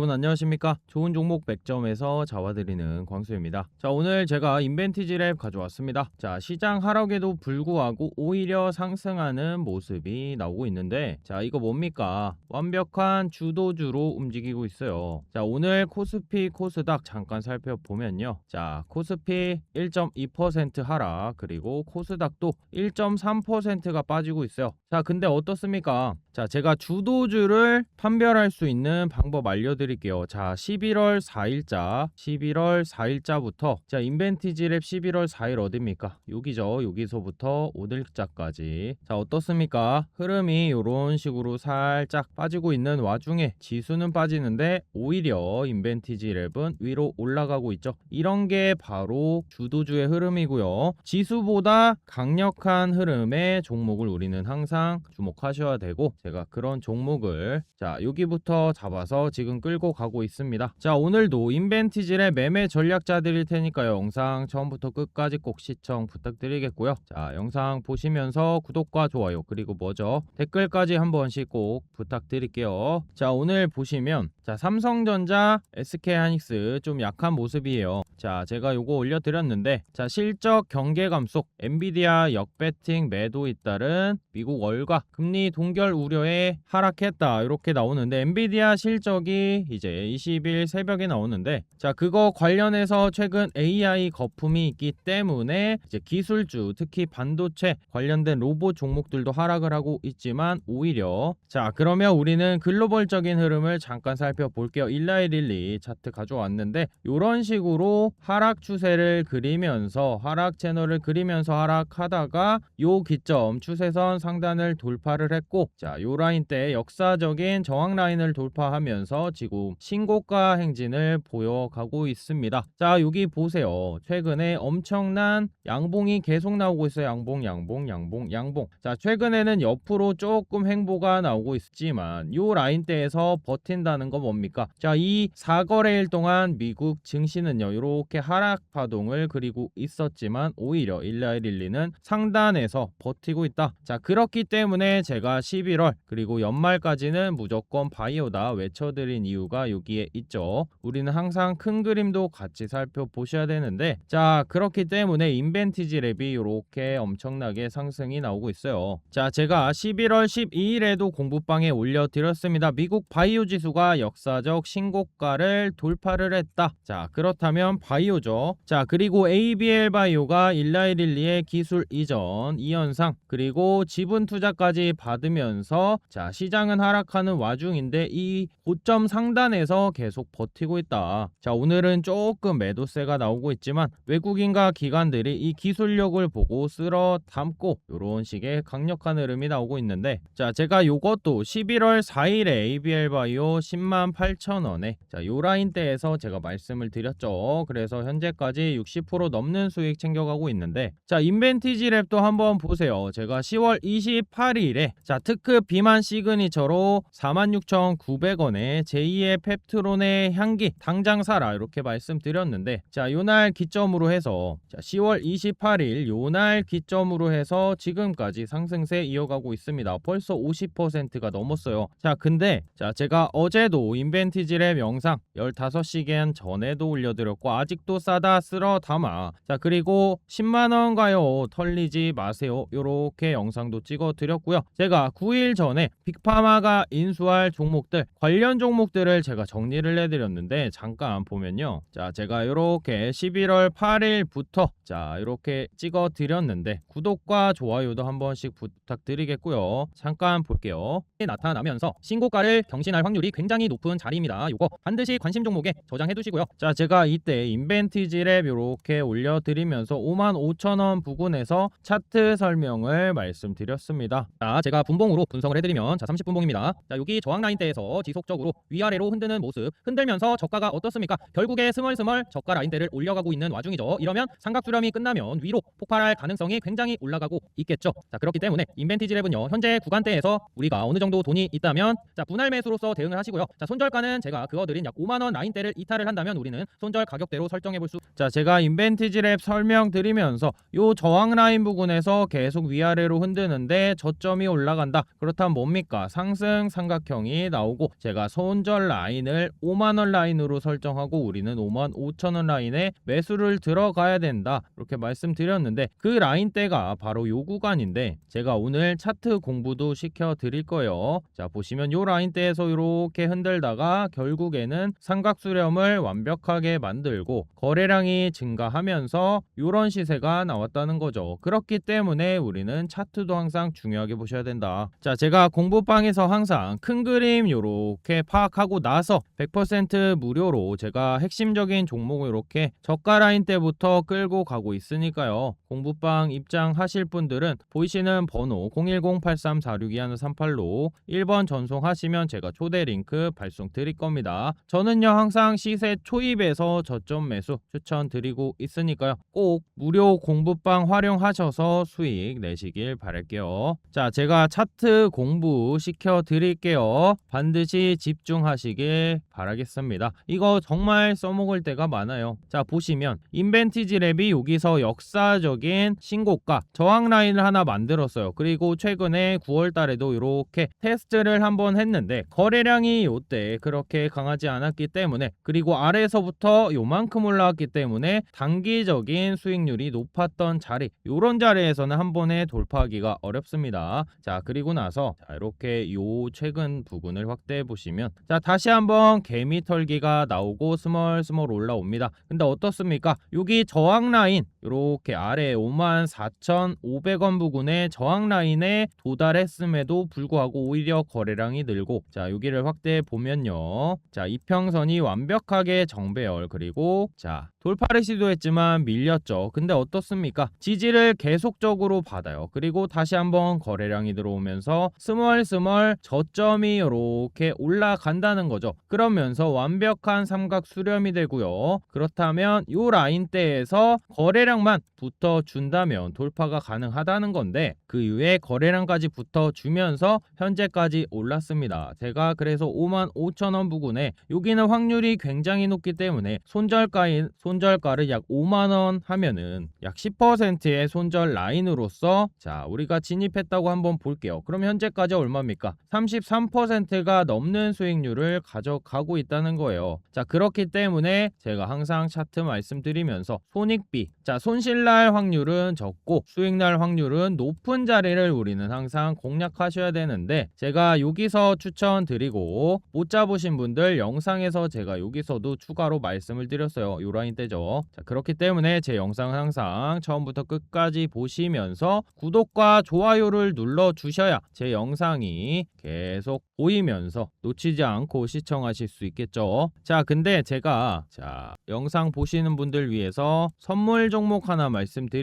여러분 안녕하십니까? 좋은 종목 100점에서 자와드리는 광수입니다. 자, 오늘 제가 인벤티지 랩 가져왔습니다. 자, 시장 하락에도 불구하고 오히려 상승하는 모습이 나오고 있는데 자, 이거 뭡니까? 완벽한 주도주로 움직이고 있어요. 자, 오늘 코스피 코스닥 잠깐 살펴보면요. 자, 코스피 1.2% 하락 그리고 코스닥도 1.3%가 빠지고 있어요. 자, 근데 어떻습니까? 자, 제가 주도주를 판별할 수 있는 방법 알려드릴게요. 자, 11월 4일자, 11월 4일자부터 자, 인벤티지 랩 11월 4일 어딥니까? 여기죠. 여기서부터 오늘자까지. 자, 어떻습니까? 흐름이 이런 식으로 살짝 빠지고 있는 와중에 지수는 빠지는데 오히려 인벤티지 랩은 위로 올라가고 있죠. 이런 게 바로 주도주의 흐름이고요. 지수보다 강력한 흐름의 종목을 우리는 항상 주목하셔야 되고 제가 그런 종목을 자 여기부터 잡아서 지금 끌고 가고 있습니다. 자 오늘도 인벤티질의 매매 전략자들일 테니까요. 영상 처음부터 끝까지 꼭 시청 부탁드리겠고요. 자 영상 보시면서 구독과 좋아요 그리고 뭐죠 댓글까지 한 번씩 꼭 부탁드릴게요. 자 오늘 보시면 자 삼성전자, SK하이닉스 좀 약한 모습이에요. 자 제가 요거 올려드렸는데 자 실적 경계 감속 엔비디아 역배팅 매도 잇따른 미국 월가 금리 동결 우려에 하락했다 이렇게 나오는데 엔비디아 실적이 이제 20일 새벽에 나오는데 자 그거 관련해서 최근 AI 거품이 있기 때문에 이제 기술주 특히 반도체 관련된 로봇 종목들도 하락을 하고 있지만 오히려 자 그러면 우리는 글로벌적인 흐름을 잠깐 살펴 볼게요. 1라일릴리 차트 가져왔는데 이런 식으로 하락 추세를 그리면서 하락 채널을 그리면서 하락하다가 요 기점 추세선 상단을 돌파를 했고 자요 라인 때 역사적인 저항 라인을 돌파하면서 지금 신고가 행진을 보여가고 있습니다. 자 여기 보세요. 최근에 엄청난 양봉이 계속 나오고 있어요. 양봉 양봉 양봉 양봉. 자 최근에는 옆으로 조금 횡보가 나오고 있지만 요 라인대에서 버틴다는 거 뭡니까? 자 이 4거래일 동안 미국 증시는요 이렇게 하락 파동을 그리고 있었지만 오히려 1라일릴리는 상단에서 버티고 있다. 자 그렇기 때문에 제가 11월 그리고 연말까지는 무조건 바이오다 외쳐드린 이유가 여기에 있죠. 우리는 항상 큰 그림도 같이 살펴보셔야 되는데 자 그렇기 때문에 인벤티지 랩이 이렇게 엄청나게 상승이 나오고 있어요. 자 제가 11월 12일에도 공부방에 올려드렸습니다. 미국 바이오 지수가 역 사적 신고가를 돌파를 했다. 자 그렇다면 바이오죠. 자 그리고 ABL 바이오가 일라이릴리의 기술 이전 이 현상 그리고 지분 투자까지 받으면서 자 시장은 하락하는 와중인데 이 고점 상단에서 계속 버티고 있다. 자 오늘은 조금 매도세가 나오고 있지만 외국인과 기관들이 이 기술력을 보고 쓸어 담고 이런 식의 강력한 흐름이 나오고 있는데 자 제가 요것도 11월 4일에 ABL 바이오 10만 8천 원에. 자 요 라인대에서 제가 말씀을 드렸죠. 그래서 현재까지 60% 넘는 수익 챙겨가고 있는데 자 인벤티지 랩도 한번 보세요. 제가 10월 28일에 자 특급 비만 시그니처로 46,900원에 제2의 펩트론의 향기 당장 사라 이렇게 말씀드렸는데 자 요날 기점으로 해서 자 10월 28일 요날 기점으로 해서 지금까지 상승세 이어가고 있습니다. 벌써 50%가 넘었어요. 자 근데 자 제가 어제도 인벤티지 랩 영상 15시간 전에도 올려드렸고 아직도 싸다 쓸어 담아. 자 그리고 10만원 가요. 털리지 마세요. 요렇게 영상도 찍어 드렸고요. 제가 9일 전에 빅파마가 인수할 종목들 관련 종목들을 제가 정리를 해드렸는데 잠깐 보면요. 자 제가 요렇게 11월 8일부터 자 이렇게 찍어 드렸는데 구독과 좋아요도 한 번씩 부탁드리겠고요. 잠깐 볼게요. 나타나면서 신고가를 경신할 확률이 굉장히 높은 자리입니다. 요거 반드시 관심 종목에 저장해 두시고요. 자 제가 이때 인벤티지 랩 요렇게 올려드리면서 5만 5천원 부근에서 차트 설명을 말씀드렸습니다. 자 제가 분봉으로 분석을 해드리면 자 30분봉입니다. 자 여기 저항 라인대에서 지속적으로 위아래로 흔드는 모습 흔들면서 저가가 어떻습니까? 결국에 스멀스멀 저가 라인대를 올려가고 있는 와중이죠. 이러면 삼각 수렴이 끝나면 위로 폭발할 가능성이 굉장히 올라가고 있겠죠. 자 그렇기 때문에 인벤티지 랩은요 현재 구간대에서 우리가 어느 정도 돈이 있다면 자 분할 매수로서 대응을 하시고요. 자 손절가는 제가 그거 드린 약 5만 원 라인대를 이탈을 한다면 우리는 손절 가격대로 설정해 볼 수. 자, 제가 인벤티지 랩 설명드리면서 요 저항 라인 부분에서 계속 위아래로 흔드는데 저점이 올라간다. 그렇다면 뭡니까? 상승 삼각형이 나오고 제가 손절 라인을 5만 원 라인으로 설정하고 우리는 5만 5천 원 라인에 매수를 들어가야 된다. 이렇게 말씀드렸는데 그 라인대가 바로 요 구간인데 제가 오늘 차트 공부도 시켜 드릴 거예요. 자, 보시면 요 라인대에서 이렇게 흔들 다가 결국에는 삼각 수렴을 완벽하게 만들고 거래량이 증가하면서 요런 시세가 나왔다는 거죠. 그렇기 때문에 우리는 차트도 항상 중요하게 보셔야 된다. 자, 제가 공부방에서 항상 큰 그림 요렇게 파악하고 나서 100% 무료로 제가 핵심적인 종목을 이렇게 저가 라인 때부터 끌고 가고 있으니까요. 공부방 입장하실 분들은 보이시는 번호 010-8346-2138로 1번 전송하시면 제가 초대 링크 발송 드릴 겁니다. 저는요 항상 시세 초입에서 저점 매수 추천드리고 있으니까요. 꼭 무료 공부방 활용하셔서 수익 내시길 바랄게요. 자, 제가 차트 공부 시켜 드릴게요. 반드시 집중하시길 바라겠습니다. 이거 정말 써먹을 때가 많아요. 자, 보시면 인벤티지 랩이 여기서 역사적 인 신고가 저항 라인을 하나 만들었어요. 그리고 최근에 9월 달에도 이렇게 테스트를 한번 했는데 거래량이 요때 그렇게 강하지 않았기 때문에 그리고 아래에서부터 요만큼 올라왔기 때문에 단기적인 수익률이 높았던 자리 요런 자리에서는 한 번에 돌파하기가 어렵습니다. 자, 그리고 나서 자, 이렇게 요 최근 부분을 확대해 보시면 자, 다시 한번 개미 털기가 나오고 스멀 스멀 올라옵니다. 근데 어떻습니까? 여기 저항 라인 이렇게 아래 54,500원 부근의 저항 라인에 도달했음에도 불구하고 오히려 거래량이 늘고 자 여기를 확대해 보면요. 자 이평선이 완벽하게 정배열 그리고 자 돌파를 시도했지만 밀렸죠. 근데 어떻습니까? 지지를 계속적으로 받아요. 그리고 다시 한번 거래량이 들어오면서 스멀스멀 저점이 이렇게 올라간다는 거죠. 그러면서 완벽한 삼각 수렴이 되고요. 그렇다면 요 라인대에서 거래량만 붙어 준다면 돌파가 가능하다는 건데 그 이후에 거래량까지 붙어 주면서 현재까지 올랐습니다. 제가 그래서 5만 5천 원 부근에 여기는 확률이 굉장히 높기 때문에 손절가인 손절가를 약 5만 원 하면은 약 10%의 손절 라인으로서 자 우리가 진입했다고 한번 볼게요. 그럼 현재까지 얼마입니까? 33%가 넘는 수익률을 가져가고 있다는 거예요. 자 그렇기 때문에 제가 항상 차트 말씀드리면서 손익비 자 손실날 확률 은 적고 수익 날 확률은 높은 자리를 우리는 항상 공략하셔야 되는데 제가 여기서 추천드리고 못 잡으신 분들 영상에서 제가 여기서도 추가로 말씀을 드렸어요. 요 라인 때죠. 자 그렇기 때문에 제 영상 항상 처음부터 끝까지 보시면서 구독과 좋아요를 눌러 주셔야 제 영상이 계속 보이면서 놓치지 않고 시청하실 수 있겠죠. 자 근데 제가 자 영상 보시는 분들 위해서 선물 종목 하나 말씀드릴게요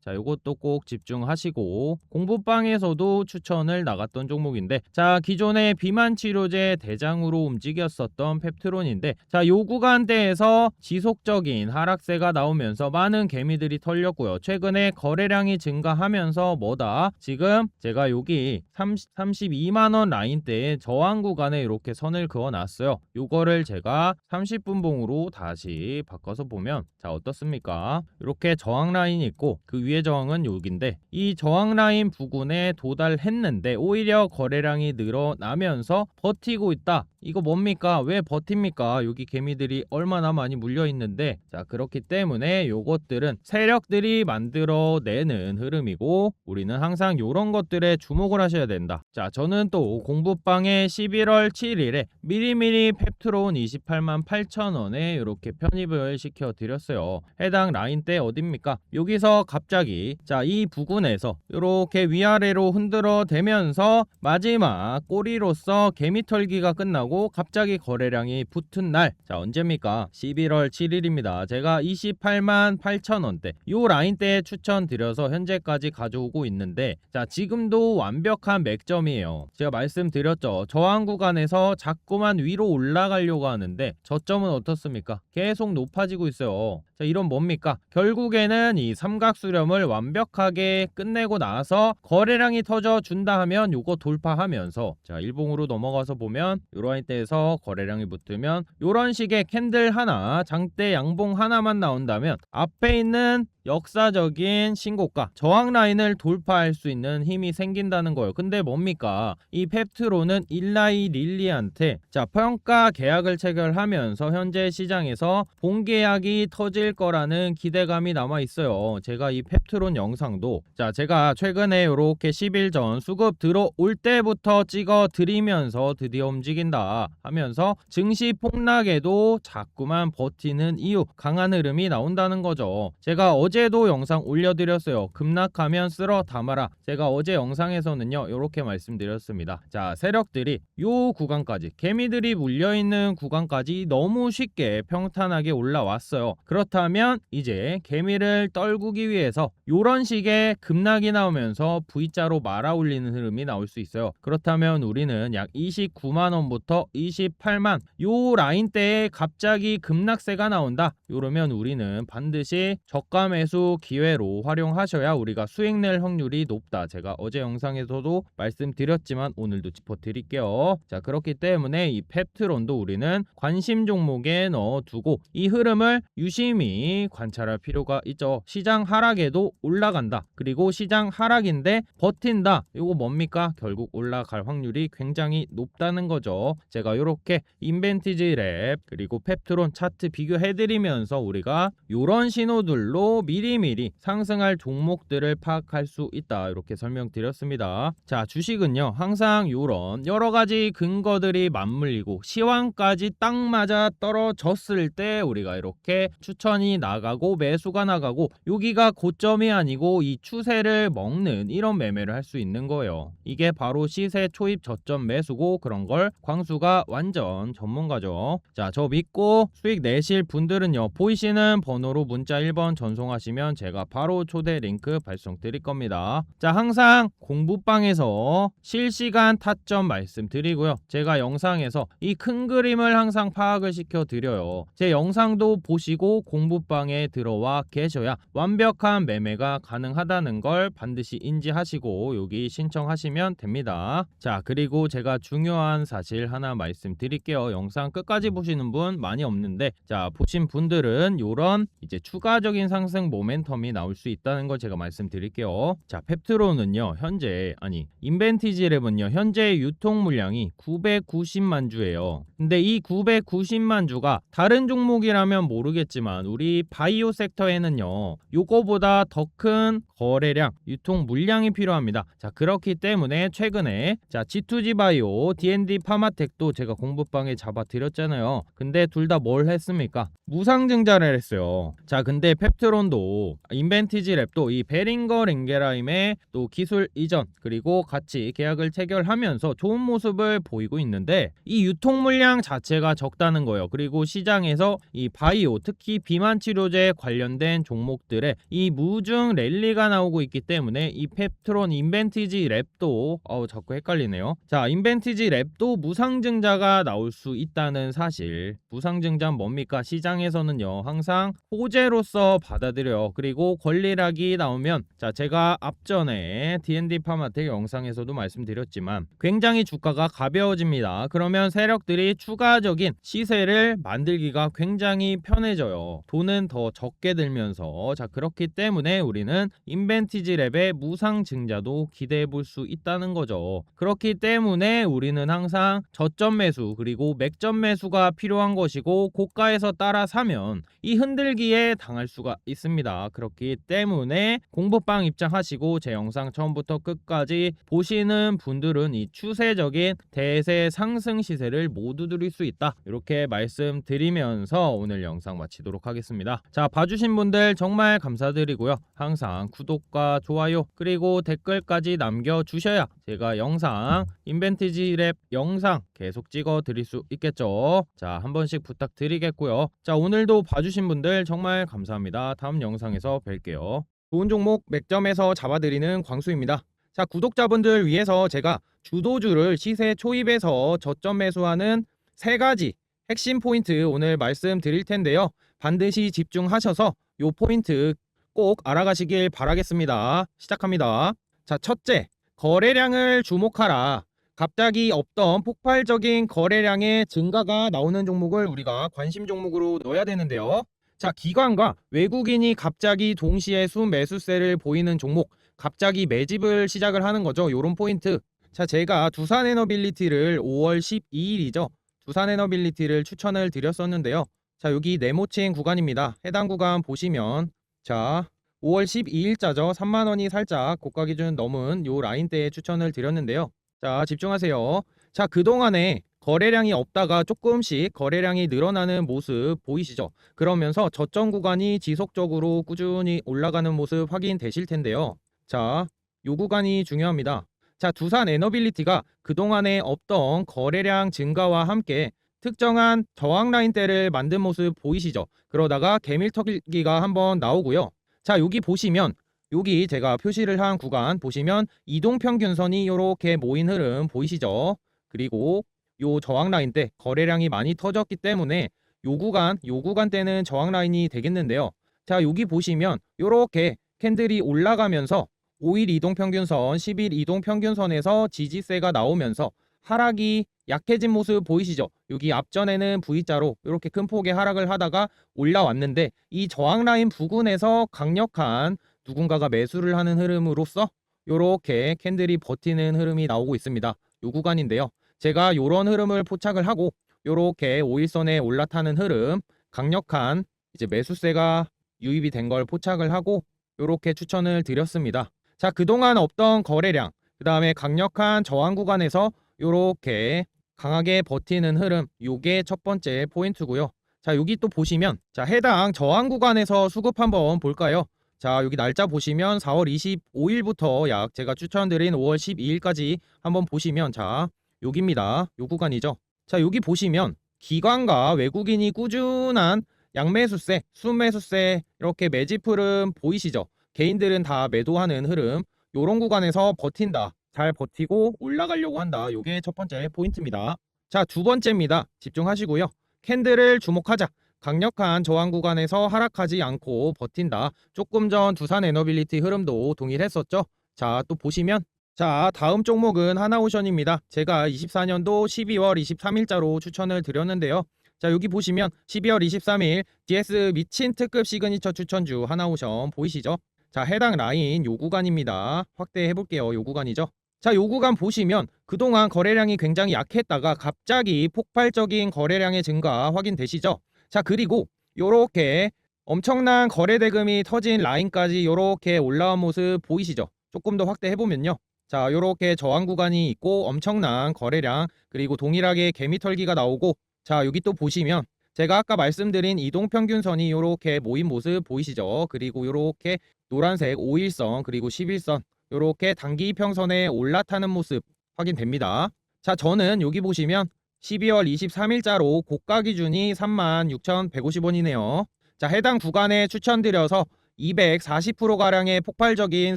자 요것도 꼭 집중하시고 공부방에서도 추천을 나갔던 종목인데 자 기존의 비만 치료제 대장으로 움직였었던 펩트론인데 자 요 구간대에서 지속적인 하락세가 나오면서 많은 개미들이 털렸고요. 최근에 거래량이 증가하면서 뭐다? 지금 제가 여기 30, 32만 원 라인대에 저항 구간에 이렇게 선을 그어 놨어요. 요거를 제가 30분 봉으로 다시 바꿔서 보면 자 어떻습니까? 이렇게 저항 라인 이 있고 그 위에 저항은 여기인데 이 저항 라인 부근에 도달했는데 오히려 거래량이 늘어나면서 버티고 있다 이거 뭡니까? 왜 버팁니까? 여기 개미들이 얼마나 많이 물려 있는데. 자 그렇기 때문에 요것들은 세력들이 만들어내는 흐름이고 우리는 항상 요런 것들에 주목을 하셔야 된다. 자 저는 또 공부방에 11월 7일에 미리미리 펩트론 28만 8천원에 이렇게 편입을 시켜 드렸어요. 해당 라인대 어딥니까? 여기서 갑자기 자 이 부근에서 이렇게 위아래로 흔들어 대면서 마지막 꼬리로서 개미 털기가 끝나고 갑자기 거래량이 붙은 날. 자 언제입니까? 11월 7일입니다. 제가 28만 8천 원대. 요 라인대에 추천드려서 현재까지 가져오고 있는데 자 지금도 완벽한 맥점이에요. 제가 말씀드렸죠. 저항 구간에서 자꾸만 위로 올라가려고 하는데 저점은 어떻습니까? 계속 높아지고 있어요 자, 이런 뭡니까? 결국에는 이 삼각 수렴을 완벽하게 끝내고 나서 거래량이 터져 준다 하면 요거 돌파하면서 자, 일봉으로 넘어가서 보면 요런 때에서 거래량이 붙으면 요런 식의 캔들 하나, 장대 양봉 하나만 나온다면 앞에 있는 역사적인 신고가 저항 라인을 돌파할 수 있는 힘이 생긴다는 거예요. 근데 뭡니까? 이 펩트로는 일라이 릴리한테 자 평가 계약을 체결하면서 현재 시장에서 본 계약이 터질 거라는 기대감이 남아 있어요. 제가 이 펩트론 영상도 자 제가 최근에 이렇게 10일 전 수급 들어올 때부터 찍어 드리면서 드디어 움직인다 하면서 증시 폭락에도 자꾸만 버티는 이유 강한 흐름이 나온다는 거죠. 제가 어제 도 영상 올려드렸어요. 급락하면 쓸어 담아라. 제가 어제 영상에서는요 이렇게 말씀드렸습니다. 자 세력들이 요 구간까지 개미들이 물려있는 구간까지 너무 쉽게 평탄하게 올라왔어요. 그렇다면 이제 개미를 떨구기 위해서 요런 식의 급락이 나오면서 V자로 말아 올리는 흐름이 나올 수 있어요. 그렇다면 우리는 약 29만 원부터 28만 요 라인대에 갑자기 급락세가 나온다. 이러면 우리는 반드시 저가 매수 기회로 활용하셔야 우리가 수익 낼 확률이 높다. 제가 어제 영상에서도 말씀드렸지만 오늘도 짚어드릴게요. 자 그렇기 때문에 이 펩트론도 우리는 관심 종목에 넣어두고 이 흐름을 유심히 관찰할 필요가 있죠. 시장 하락에도 올라간다. 그리고 시장 하락인데 버틴다. 이거 뭡니까? 결국 올라갈 확률이 굉장히 높다는 거죠. 제가 이렇게 인벤티지 랩 그리고 펩트론 차트 비교해드리면서 우리가 이런 신호들로 미리미리 상승할 종목들을 파악할 수 있다. 이렇게 설명드렸습니다. 자 주식은요 항상 이런 여러 가지 근거들이 맞물리고 시황까지 딱 맞아 떨어졌을 때 우리가 이렇게 추천이 나가고 매수가 나가고 여기가 고점이 아니고 이 추세를 먹는 이런 매매를 할 수 있는 거예요. 이게 바로 시세 초입 저점 매수고 그런 걸 광수가 완전 전문가죠. 자, 저 믿고 수익 내실 분들은요. 보이시는 번호로 문자 1번 전송하시 면 제가 바로 초대 링크 발송 드릴 겁니다. 자, 항상 공부방에서 실시간 타점 말씀드리고요. 제가 영상에서 이 큰 그림을 항상 파악을 시켜 드려요. 제 영상도 보시고 공부방에 들어와 계셔야 완벽한 매매가 가능하다는 걸 반드시 인지하시고 여기 신청하시면 됩니다. 자, 그리고 제가 중요한 사실 하나 말씀드릴게요. 영상 끝까지 보시는 분 많이 없는데 자, 보신 분들은 요런 이제 추가적인 상승 모멘텀이 나올 수 있다는 걸 제가 말씀드릴게요. 자, 펩트로는요. 현재 아니, 인벤티지 랩은요. 현재 유통 물량이 990만 주예요. 근데 이 990만 주가 다른 종목이라면 모르겠지만 우리 바이오 섹터에는요. 요거보다 더 큰 거래량, 유통 물량이 필요합니다. 자, 그렇기 때문에 최근에 자, G2G 바이오, D&D 파마텍도 제가 공부방에 잡아 드렸잖아요. 근데 둘 다 뭘 했습니까? 무상증자를 했어요. 자, 근데 펩트론도 인벤티지 랩도 이 베링거 랭게라임의 또 기술 이전 그리고 같이 계약을 체결하면서 좋은 모습을 보이고 있는데 이 유통 물량 자체가 적다는 거예요. 그리고 시장에서 이 바이오 특히 비만 치료제 관련된 종목들의 이 무중 랠리가 나오고 있기 때문에 이 펩트론 인벤티지 랩도 어우 자꾸 헷갈리네요. 자, 인벤티지 랩도 무상증자가 나올 수 있다는 사실. 무상증자 뭡니까? 시장에서는요. 항상 호재로서 받아들여 요. 그리고 권리락이 나오면 자, 제가 앞전에 D&D 파마텍 영상에서도 말씀드렸지만 굉장히 주가가 가벼워집니다. 그러면 세력들이 추가적인 시세를 만들기가 굉장히 편해져요. 돈은 더 적게 들면서 자, 그렇기 때문에 우리는 인벤티지 랩의 무상 증자도 기대해 볼 수 있다는 거죠. 그렇기 때문에 우리는 항상 저점 매수 그리고 맥점 매수가 필요한 것이고 고가에서 따라 사면 이 흔들기에 당할 수가 있습니다. 그렇기 때문에 공부방 입장하시고 제 영상 처음부터 끝까지 보시는 분들은 이 추세적인 대세 상승 시세를 모두 누릴 수 있다. 이렇게 말씀드리면서 오늘 영상 마치도록 하겠습니다. 자, 봐주신 분들 정말 감사드리고요. 항상 구독과 좋아요 그리고 댓글까지 남겨주셔야 제가 영상 인벤티지 랩 영상 계속 찍어 드릴 수 있겠죠. 자, 한 번씩 부탁드리겠고요. 자, 오늘도 봐주신 분들 정말 감사합니다. 다음 영상에서 뵐게요. 좋은 종목 맥점에서 잡아드리는 광수입니다. 자, 구독자분들 위해서 제가 주도주를 시세 초입에서 저점 매수하는 세 가지 핵심 포인트 오늘 말씀드릴 텐데요. 반드시 집중하셔서 요 포인트 꼭 알아가시길 바라겠습니다. 시작합니다. 자, 첫째, 거래량을 주목하라. 갑자기 없던 폭발적인 거래량의 증가가 나오는 종목을 우리가 관심 종목으로 넣어야 되는데요. 자, 기관과 외국인이 갑자기 동시에 순매수세를 보이는 종목, 갑자기 매집을 시작을 하는 거죠. 요런 포인트. 자, 제가 두산에너빌리티를 5월 12일이죠. 두산에너빌리티를 추천을 드렸었는데요. 자, 여기 네모친 구간입니다. 해당 구간 보시면 자, 5월 12일자죠. 3만 원이 살짝 고가 기준 넘은 요 라인대에 추천을 드렸는데요. 자, 집중하세요. 자, 그동안에 거래량이 없다가 조금씩 거래량이 늘어나는 모습 보이시죠? 그러면서 저점 구간이 지속적으로 꾸준히 올라가는 모습 확인되실 텐데요. 자, 요 구간이 중요합니다. 자, 두산 에너빌리티가 그동안에 없던 거래량 증가와 함께 특정한 저항 라인대를 만든 모습 보이시죠? 그러다가 개밀터기가 한번 나오고요. 자, 여기 보시면 여기 제가 표시를 한 구간 보시면 이동 평균선이 이렇게 모인 흐름 보이시죠? 그리고 요 저항 라인대 거래량이 많이 터졌기 때문에 요 구간 요 구간대는 저항 라인이 되겠는데요. 자, 여기 보시면 요렇게 캔들이 올라가면서 5일 이동 평균선, 10일 이동 평균선에서 지지세가 나오면서 하락이 약해진 모습 보이시죠? 여기 앞전에는 V자로 이렇게 큰 폭의 하락을 하다가 올라왔는데 이 저항 라인 부근에서 강력한 누군가가 매수를 하는 흐름으로써 이렇게 캔들이 버티는 흐름이 나오고 있습니다. 요 구간인데요. 제가 이런 흐름을 포착을 하고 이렇게 5일선에 올라타는 흐름 강력한 이제 매수세가 유입이 된 걸 포착을 하고 이렇게 추천을 드렸습니다. 자, 그동안 없던 거래량, 그 다음에 강력한 저항 구간에서 이렇게 강하게 버티는 흐름, 요게 첫 번째 포인트고요. 자, 여기 또 보시면 자, 해당 저항 구간에서 수급 한번 볼까요? 자, 여기 날짜 보시면 4월 25일부터 약 제가 추천드린 5월 12일까지 한번 보시면 자, 여기입니다. 요 구간이죠. 자, 여기 보시면 기관과 외국인이 꾸준한 양매수세, 순매수세 이렇게 매집 흐름 보이시죠? 개인들은 다 매도하는 흐름. 요런 구간에서 버틴다. 잘 버티고 올라가려고 한다. 요게 첫 번째 포인트입니다. 자, 두 번째입니다. 집중하시고요. 캔들을 주목하자. 강력한 저항 구간에서 하락하지 않고 버틴다. 조금 전 두산 에너빌리티 흐름도 동일했었죠. 자, 또 보시면 자, 다음 종목은 하나오션입니다. 제가 24년도 12월 23일자로 추천을 드렸는데요. 자, 여기 보시면 12월 23일 DS 미친 특급 시그니처 추천주 하나오션 보이시죠? 자, 해당 라인 요 구간입니다. 확대해 볼게요. 요 구간이죠. 자, 요 구간 보시면 그동안 거래량이 굉장히 약했다가 갑자기 폭발적인 거래량의 증가 확인되시죠? 자, 그리고 요렇게 엄청난 거래 대금이 터진 라인까지 요렇게 올라온 모습 보이시죠? 조금 더 확대해 보면요. 자, 요렇게 저항 구간이 있고 엄청난 거래량 그리고 동일하게 개미털기가 나오고 자, 여기 또 보시면 제가 아까 말씀드린 이동 평균선이 요렇게 모인 모습 보이시죠? 그리고 요렇게 노란색 5일선 그리고 11선 요렇게 단기 평선에 올라타는 모습 확인됩니다. 자, 저는 여기 보시면 12월 23일자로 고가 기준이 36,150원이네요. 자, 해당 구간에 추천드려서 240%가량의 폭발적인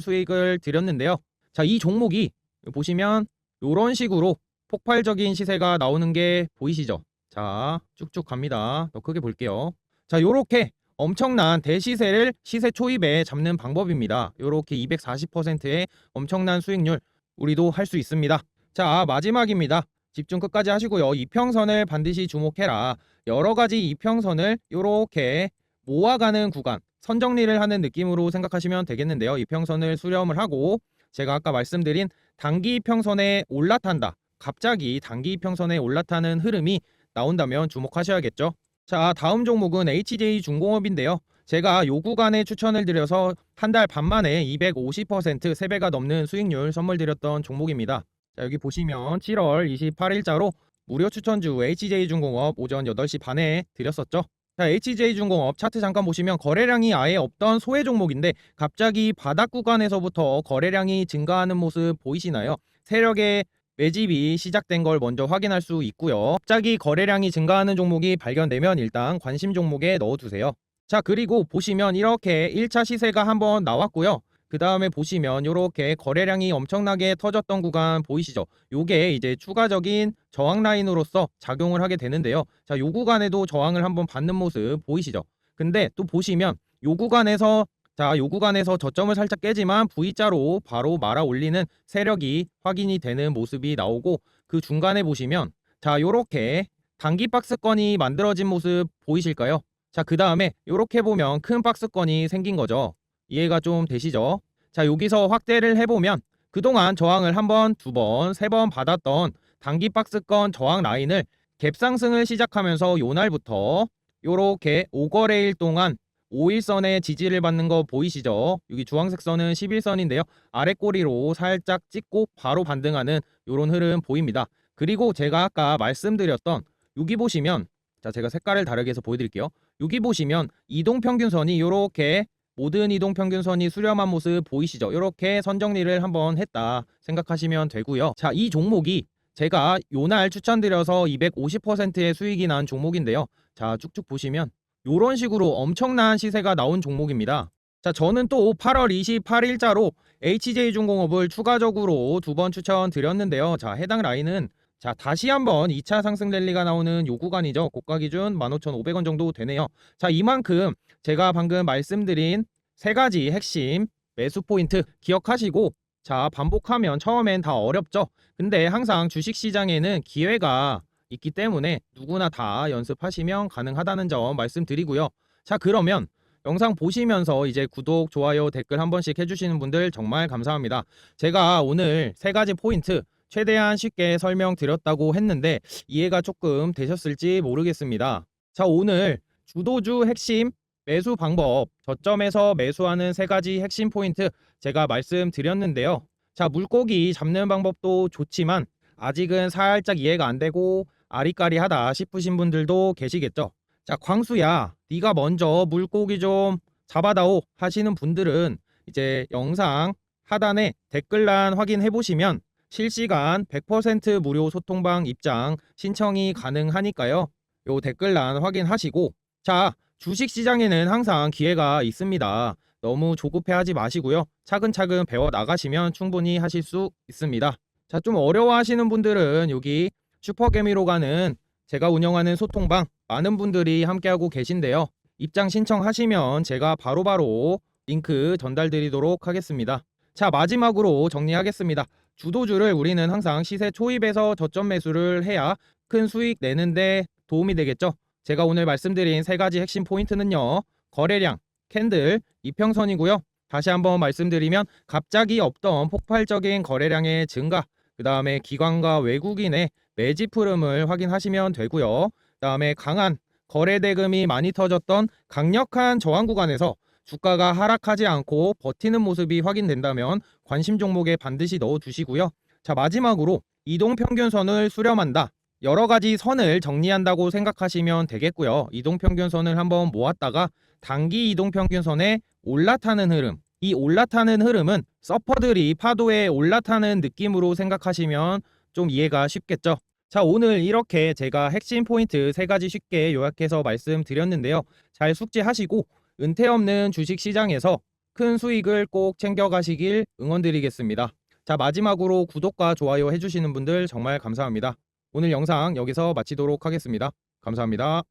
수익을 드렸는데요. 자, 이 종목이 보시면 요런 식으로 폭발적인 시세가 나오는 게 보이시죠? 자, 쭉쭉 갑니다. 더 크게 볼게요. 자, 요렇게 엄청난 대시세를 시세 초입에 잡는 방법입니다. 요렇게 240%의 엄청난 수익률 우리도 할 수 있습니다. 자, 마지막입니다. 집중 끝까지 하시고요. 이평선을 반드시 주목해라. 여러 가지 이평선을 요렇게 모아가는 구간, 선정리를 하는 느낌으로 생각하시면 되겠는데요. 이평선을 수렴을 하고 제가 아까 말씀드린 단기 평선에 올라탄다. 갑자기 단기 평선에 올라타는 흐름이 나온다면 주목하셔야겠죠. 자, 다음 종목은 HJ 중공업인데요. 제가 요 구간에 추천을 드려서 한 달 반 만에 250% 3배가 넘는 수익률 선물 드렸던 종목입니다. 자, 여기 보시면 7월 28일자로 무료 추천주 HJ중공업 오전 8시 반에 드렸었죠. 자, HJ중공업 차트 잠깐 보시면 거래량이 아예 없던 소외 종목인데 갑자기 바닥 구간에서부터 거래량이 증가하는 모습 보이시나요? 세력의 매집이 시작된 걸 먼저 확인할 수 있고요. 갑자기 거래량이 증가하는 종목이 발견되면 일단 관심 종목에 넣어두세요. 자, 그리고 보시면 이렇게 1차 시세가 한번 나왔고요. 그 다음에 보시면 이렇게 거래량이 엄청나게 터졌던 구간 보이시죠? 요게 이제 추가적인 저항 라인으로서 작용을 하게 되는데요. 자, 요 구간에도 저항을 한번 받는 모습 보이시죠? 근데 또 보시면 요 구간에서 자, 요 구간에서 저점을 살짝 깨지만 V자로 바로 말아 올리는 세력이 확인이 되는 모습이 나오고 그 중간에 보시면 자, 요렇게 단기 박스권이 만들어진 모습 보이실까요? 자, 그 다음에 요렇게 보면 큰 박스권이 생긴 거죠. 이해가 좀 되시죠? 자, 여기서 확대를 해보면 그동안 저항을 한 번, 두 번, 세 번 받았던 단기 박스권 저항 라인을 갭 상승을 시작하면서 요 날부터 요렇게 5거래일 동안 5일선의 지지를 받는 거 보이시죠? 여기 주황색 선은 11선인데요. 아래 꼬리로 살짝 찍고 바로 반등하는 요런 흐름 보입니다. 그리고 제가 아까 말씀드렸던 여기 보시면 자 제가 색깔을 다르게 해서 보여드릴게요. 여기 보시면 이동평균선이 요렇게 모든 이동평균선이 수렴한 모습 보이시죠? 이렇게 선 정리를 한번 했다 생각하시면 되고요. 자, 이 종목이 제가 요날 추천드려서 250%의 수익이 난 종목인데요. 자, 쭉쭉 보시면 요런 식으로 엄청난 시세가 나온 종목입니다. 자, 저는 또 8월 28일자로 HJ중공업을 추가적으로 두 번 추천드렸는데요. 자, 해당 라인은 자, 다시 한번 2차 상승 랠리가 나오는 요 구간이죠. 고가 기준 15,500원 정도 되네요. 자, 이만큼 제가 방금 말씀드린 세 가지 핵심 매수 포인트 기억하시고 자, 반복하면 처음엔 다 어렵죠. 근데 항상 주식 시장에는 기회가 있기 때문에 누구나 다 연습하시면 가능하다는 점 말씀드리고요. 자, 그러면 영상 보시면서 이제 구독, 좋아요, 댓글 한 번씩 해주시는 분들 정말 감사합니다. 제가 오늘 세 가지 포인트 최대한 쉽게 설명드렸다고 했는데 이해가 조금 되셨을지 모르겠습니다. 자, 오늘 주도주 핵심 매수 방법, 저점에서 매수하는 세 가지 핵심 포인트 제가 말씀드렸는데요. 자, 물고기 잡는 방법도 좋지만 아직은 살짝 이해가 안 되고 아리까리하다 싶으신 분들도 계시겠죠. 자, 광수야, 네가 먼저 물고기 좀 잡아다오 하시는 분들은 이제 영상 하단에 댓글란 확인해 보시면 실시간 100% 무료 소통방 입장 신청이 가능하니까요. 요 댓글란 확인하시고 자, 주식 시장에는 항상 기회가 있습니다. 너무 조급해하지 마시고요. 차근차근 배워 나가시면 충분히 하실 수 있습니다. 자, 좀 어려워하시는 분들은 여기 슈퍼개미로 가는 제가 운영하는 소통방 많은 분들이 함께하고 계신데요. 입장 신청하시면 제가 바로 바로 링크 전달드리도록 하겠습니다. 자, 마지막으로 정리하겠습니다. 주도주를 우리는 항상 시세 초입에서 저점 매수를 해야 큰 수익 내는데 도움이 되겠죠. 제가 오늘 말씀드린 세 가지 핵심 포인트는요. 거래량, 캔들, 이평선이고요. 다시 한번 말씀드리면 갑자기 없던 폭발적인 거래량의 증가, 그 다음에 기관과 외국인의 매집 흐름을 확인하시면 되고요. 그 다음에 강한 거래 대금이 많이 터졌던 강력한 저항 구간에서 주가가 하락하지 않고 버티는 모습이 확인된다면 관심 종목에 반드시 넣어 두시고요. 자, 마지막으로 이동 평균선을 수렴한다. 여러 가지 선을 정리한다고 생각하시면 되겠고요. 이동 평균선을 한번 모았다가 단기 이동 평균선에 올라타는 흐름. 이 올라타는 흐름은 서퍼들이 파도에 올라타는 느낌으로 생각하시면 좀 이해가 쉽겠죠. 자, 오늘 이렇게 제가 핵심 포인트 세 가지 쉽게 요약해서 말씀드렸는데요. 잘 숙지하시고 은퇴 없는 주식 시장에서 큰 수익을 꼭 챙겨가시길 응원드리겠습니다. 자, 마지막으로 구독과 좋아요 해주시는 분들 정말 감사합니다. 오늘 영상 여기서 마치도록 하겠습니다. 감사합니다.